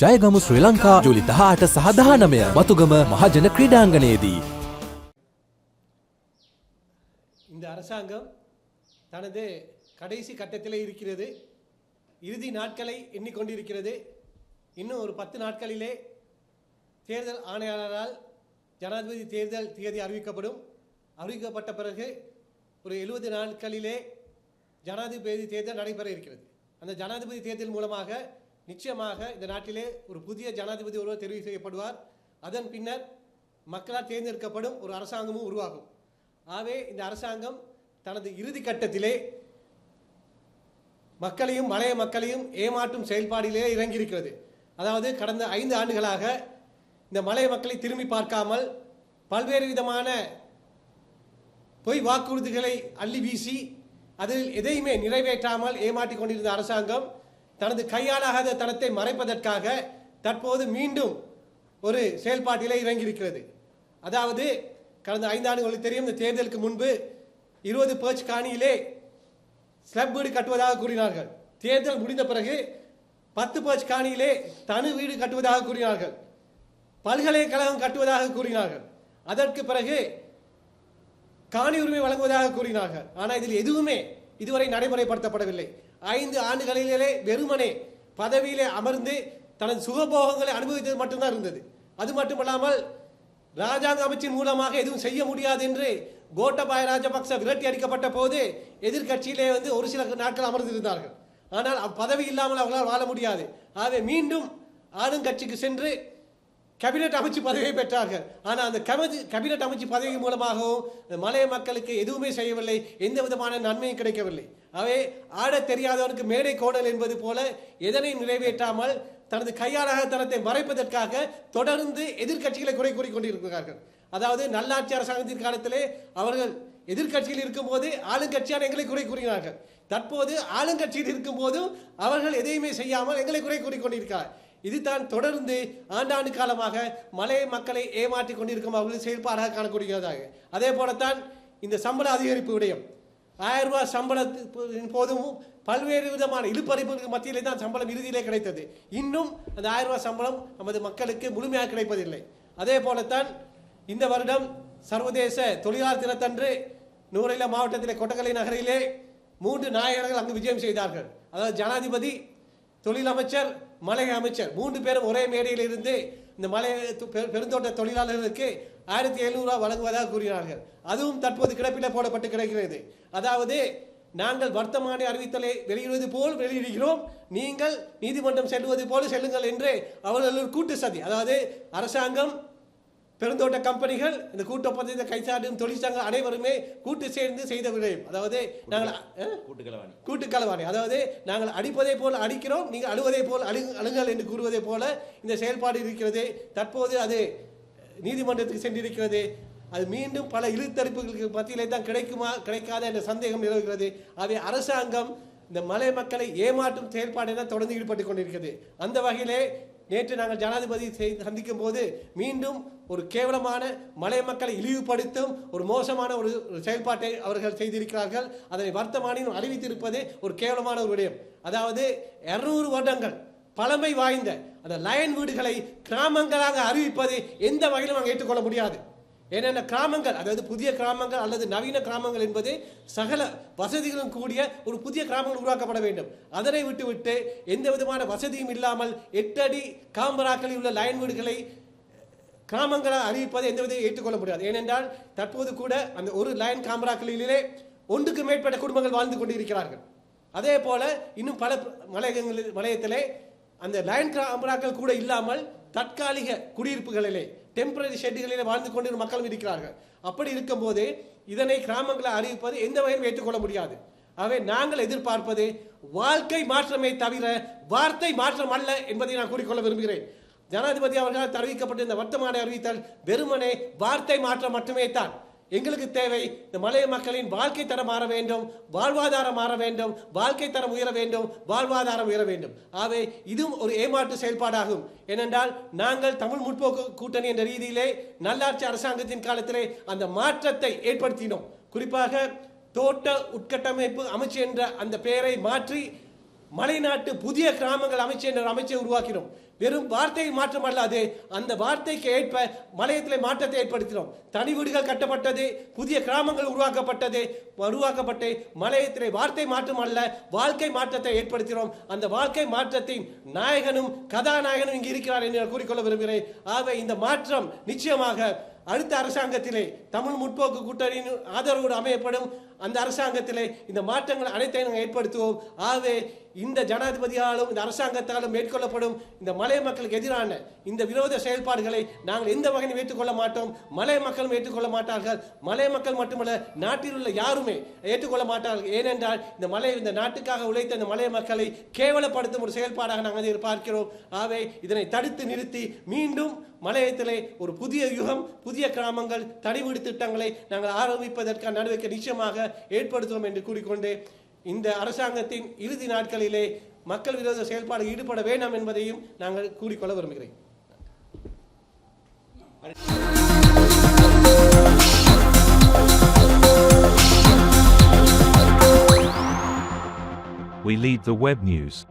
ಜಯಗಮು Sri Lanka Julie ದಹ ಆಟ மதுகம ದಹ ನಮೆಯ இந்த அரசாங்கம் தனது கடைசி கட்டத்தில் இருக்கிறது. இறுதி நாட்களை எண்ணிக்கொண்டிருக்கிறது. இன்னும் ஒரு பத்து நாட்களிலே தேர்தல் ஆணையாளரால் ஜனாதிபதி தேர்தல் தேதி அறிவிக்கப்படும். அறிவிக்கப்பட்ட பிறகு ஒரு எழுபது நாட்களிலே ஜனாதிபதி தேர்தல் நடைபெற இருக்கிறது. அந்த ஜனாதிபதி தேர்தல் மூலமாக நிச்சயமாக இந்த நாட்டிலே ஒரு புதிய ஜனாதிபதி ஒருவர் தெரிவு செய்யப்படுவார். அதன் பின்னர் மக்களால் தேர்ந்தெடுக்கப்படும் ஒரு அரசாங்கமும் உருவாகும். ஆகவே இந்த அரசாங்கம் தனது இறுதி கட்டத்திலே மக்களையும் மலைய மக்களையும் ஏமாற்றும் செயல்பாடிலே இறங்கியிருக்கிறது. அதாவது கடந்த ஐந்து ஆண்டுகளாக இந்த மலைய மக்களை திரும்பி பார்க்காமல் பல்வேறு விதமான பொய் வாக்குறுதிகளை அள்ளி வீசி அதில் எதையுமே நிறைவேற்றாமல் ஏமாற்றி கொண்டிருந்த அரசாங்கம் தனது கையாலாகாத தனத்தை மறைப்பதற்காக தற்போது மீண்டும் ஒரு செயல்பாட்டிலே இறங்கியிருக்கிறது. அதாவது கடந்த ஐந்தாண்டுகளுக்கு தெரியும் இந்த தேர்தலுக்கு முன்பு இருபது பேர்ச் காணியிலே ஸ்லப் வீடு கட்டுவதாக கூறினார்கள். தேர்தல் முடிந்த பிறகு பத்து பேர்ச் காணியிலே தனி வீடு கட்டுவதாக கூறினார்கள். பல்கலைக்கழகம் கட்டுவதாக கூறினார்கள். அதற்கு பிறகு காணி உரிமை வழங்குவதாக கூறினார்கள். ஆனால் இதில் எதுவுமே இதுவரை நடைமுறைப்படுத்தப்படவில்லை. ஐந்து ஆண்டுகளிலே வெறுமனே பதவியிலே அமர்ந்து தனது சுகபோகங்களை அனுபவித்தது மட்டும்தான் இருந்தது. அது மட்டுமல்லாமல் ராஜாங்க அமைச்சின் மூலமாக எதுவும் செய்ய முடியாது என்று கோட்டபாய ராஜபக்ச விரட்டி அடிக்கப்பட்ட போது எதிர்கட்சியிலே வந்து ஒரு சில நாட்கள் அமர்ந்திருந்தார்கள் ஆனால் பதவி இல்லாமல் அவர்களால் வாழ முடியாது. ஆகவே மீண்டும் ஆளுங்கட்சிக்கு சென்று கேபினட் அமைச்சு பதவியை பெற்றார்கள். ஆனால் அந்த கமதி கேபினட் அமைச்சு பதவி மூலமாகவும் மலைய மக்களுக்கு எதுவுமே செய்யவில்லை. எந்த விதமான நன்மையும் கிடைக்கவில்லை. அவை ஆடத் தெரியாதவனுக்கு மேடை கோடல் என்பது போல எதனையும் நிறைவேற்றாமல் தனது கையாளாக தனத்தை மறைப்பதற்காக தொடர்ந்து எதிர்க்கட்சிகளை குறை கூறி கொண்டிருக்கிறார்கள். அதாவது நல்லாட்சி அரசாங்கத்தின் காலத்திலே அவர்கள் எதிர்கட்சியில் இருக்கும்போது ஆளுங்கட்சியான எங்களை குறை கூறினார்கள். தற்போது ஆளுங்கட்சியில் இருக்கும்போதும் அவர்கள் எதையுமே செய்யாமல் எங்களை குறை கூறிக் கொண்டிருக்கிறார். இதுதான் தொடர்ந்து ஆண்டாண்டு காலமாக மலைய மக்களை ஏமாற்றி கொண்டிருக்கும் அவர்கள் செயல்பாடாக காணக்கூடியதாக. அதே போலத்தான் இந்த சம்பள அதிகரிப்பு விடயம். ஆயிரம் ரூபாய் சம்பளத்தின் போதும் பல்வேறு விதமான இழுப்பறிப்புகளுக்கு மத்தியிலே தான் சம்பளம் இறுதியிலே கிடைத்தது. இன்னும் அந்த ஆயிரம் ரூபாய் சம்பளம் நமது மக்களுக்கு முழுமையாக கிடைப்பதில்லை. அதே போலத்தான் இந்த வருடம் சர்வதேச தொழிலாளர் தினத்தன்று நூறில மாவட்டத்திலே கொட்டக்கலை நகரிலே மூன்று நாயகர்கள் அங்கு விஜயம் செய்தார்கள். அதாவது ஜனாதிபதி தொழில் அமைச்சர் மலை அமைச்சர். மூன்று பேரும் ஒரே மேடையில் இருந்து இந்த மலை பெருந்தோட்ட தொழிலாளர்களுக்கு ஆயிரத்தி எழுநூறுவா வழங்குவதாக கூறினார்கள். அதுவும் தற்போது கிடப்பில் போடப்பட்டு கிடக்கிறது. அதாவது நாங்கள் வர்த்தமான அறிவித்தலை வெளியிடுவது போல் வெளியிடுகிறோம். நீங்கள் நீதிமன்றம் செல்வது போல செல்லுங்கள் என்று அவர்கள் கூட்டு சதி. அதாவது அரசாங்கம் பெருந்தோட்ட கம்பெனிகள் இந்த கூட்டு ஒப்பந்தத்தை கைச்சாடும் தொழிற்சங்க அனைவருமே கூட்டு சேர்ந்து செய்த விடயம் அதாவது நாங்கள்? கூட்டுக்கலவாணி. கூட்டுக்கலவாணி. அதாவது நாங்கள் அடிப்பதை போல் அடிக்கிறோம் நீங்கள் அழுவதை போல் அழு அழுங்கள் என்று கூறுவதை போல இந்த செயல்பாடு இருக்கிறது. தற்போது அது நீதிமன்றத்துக்கு சென்றிருக்கிறது. அது மீண்டும் பல இழுத்தறிப்புகளுக்கு மத்தியிலே தான் கிடைக்குமா கிடைக்காத என்ற சந்தேகம் நிலவுகிறது. ஆகவே அரசாங்கம் இந்த மலை மக்களை ஏமாற்றும் செயல்பாடை தான் தொடர்ந்து ஈடுபட்டு கொண்டிருக்கிறது. அந்த வகையிலே நேற்று நாங்கள் ஜனாதிபதி சந்திக்கும் போது மீண்டும் ஒரு கேவலமான மலை மக்களை இழிவுபடுத்தும் ஒரு மோசமான ஒரு செயல்பாட்டை அவர்கள் செய்திருக்கிறார்கள். அதனை வர்த்தமானியும் அறிவித்திருப்பது ஒரு கேவலமான ஒரு விடயம். அதாவது இருநூறு வருடங்கள் பழமை வாய்ந்த அந்த லயன் வீடுகளை கிராமங்களாக அறிவிப்பது எந்த வகையிலும் நாங்கள் ஏற்றுக்கொள்ள முடியாது. என்னென்ன கிராமங்கள் அதாவது புதிய கிராமங்கள் அல்லது நவீன கிராமங்கள் என்பது சகல வசதிகளும் கூடிய ஒரு புதிய கிராமங்கள் உருவாக்கப்பட வேண்டும். அதனை விட்டுவிட்டு எந்த விதமான வசதியும் இல்லாமல் எட்டு அடி காம்பராக்களில் உள்ள லைன் வீடுகளை கிராமங்களாக அறிவிப்பதை எந்த விதையும் ஏற்றுக்கொள்ள முடியாது. ஏனென்றால் தற்போது கூட அந்த ஒரு லைன் காமராக்களிலே ஒன்றுக்கு மேற்பட்ட குடும்பங்கள் வாழ்ந்து கொண்டிருக்கிறார்கள். அதே போல இன்னும் பல மலையகங்களில் மலையத்திலே அந்த லைன் காமராக்கள் கூட இல்லாமல் தற்காலிக குடியிருப்புகளிலே டெம்பரரி ஷெட்டுகளில் வாழ்ந்து கொண்டு மக்களும் இருக்கிறார்கள். அப்படி இருக்கும்போது இதனை கிராமங்களை அறிவிப்பது எந்த வகையிலும் ஏற்றுக்கொள்ள முடியாது. ஆகவே நாங்கள் எதிர்பார்ப்பது வாழ்க்கை மாற்றமே தவிர வார்த்தை மாற்றம் அல்ல என்பதை நான் கூறிக்கொள்ள விரும்புகிறேன். ஜனாதிபதி அவர்களால் தெரிவிக்கப்பட்ட இந்த வர்த்தமான அறிவித்தல் வெறுமனே வார்த்தை மாற்றம் மட்டுமே தான் எங்களுக்கு தேவை இந்த மலைய மக்களின் வாழ்க்கை தரம் மாற வேண்டும் வாழ்வாதாரம் மாற வேண்டும் வாழ்க்கை தரம் உயர வேண்டும் வாழ்வாதாரம் உயர வேண்டும். ஆகவே இதுவும் ஒரு ஏமாற்று செயல்பாடாகும். ஏனென்றால் நாங்கள் தமிழ் முற்போக்கு கூட்டணி என்ற ரீதியிலே நல்லாட்சி அரசாங்கத்தின் காலத்திலே அந்த மாற்றத்தை ஏற்படுத்தினோம். குறிப்பாக தோட்ட உட்கட்டமைப்பு அமைச்சு என்ற அந்த பெயரை மாற்றி மலைநாட்டு புதிய கிராமங்கள் அமைச்சு என்ற அமைச்சை உருவாக்கினோம். வெறும் வார்த்தை மாற்றம் அல்லாது அந்த வார்த்தைக்கு ஏற்ப மலையத்தில் மாற்றத்தை ஏற்படுத்தினோம். தனி வீடுகள் கட்டப்பட்டது புதிய கிராமங்கள் உருவாக்கப்பட்டது உருவாக்கப்பட்டு மலையத்திலே வார்த்தை மாற்றம் அல்ல வாழ்க்கை மாற்றத்தை ஏற்படுத்தினோம். அந்த வாழ்க்கை மாற்றத்தின் நாயகனும் கதாநாயகனும் இங்கு இருக்கிறார் என்று கூறிக்கொள்ள விரும்புகிறேன். ஆகவே இந்த மாற்றம் நிச்சயமாக அடுத்த அரசாங்கத்திலே தமிழ் முற்போக்கு கூட்டணியின் ஆதரவோடு அமையப்படும் அந்த அரசாங்கத்திலே இந்த மாற்றங்கள் அனைத்தையும் நாங்கள் ஏற்படுத்துவோம். ஆகவே இந்த ஜனாதிபதியாலும் இந்த அரசாங்கத்தாலும் மேற்கொள்ளப்படும் இந்த மலை மக்களுக்கு எதிரான இந்த விரோத செயல்பாடுகளை நாங்கள் எந்த வகையிலும் ஏற்றுக்கொள்ள மாட்டோம். மலை மக்களும் ஏற்றுக்கொள்ள மாட்டார்கள். மலை மக்கள் மட்டுமல்ல நாட்டில் உள்ள யாருமே ஏற்றுக்கொள்ள மாட்டார்கள். ஏனென்றால் இந்த மலை இந்த நாட்டுக்காக உழைத்த இந்த மலை மக்களை கேவலப்படுத்தும் ஒரு செயல்பாடாக நாங்கள் பார்க்கிறோம். ஆகவே இதனை தடுத்து நிறுத்தி மீண்டும் மலையத்திலே ஒரு புதிய யுகம் புதிய கிராமங்கள் தனிவீடு திட்டங்களை நாங்கள் ஆரம்பிப்பதற்கான நடவடிக்கை நிச்சயமாக ஏற்படுத்துவோம் என்று கூறிக்கொண்டு இந்த அரசாங்கத்தின் இறுதி நாட்களிலே மக்கள் விரோத செயல்பாடு ஈடுபட வேண்டாம் என்பதையும் நாங்கள் கூறிக்கொள்ள விரும்புகிறேன் We lead the web news.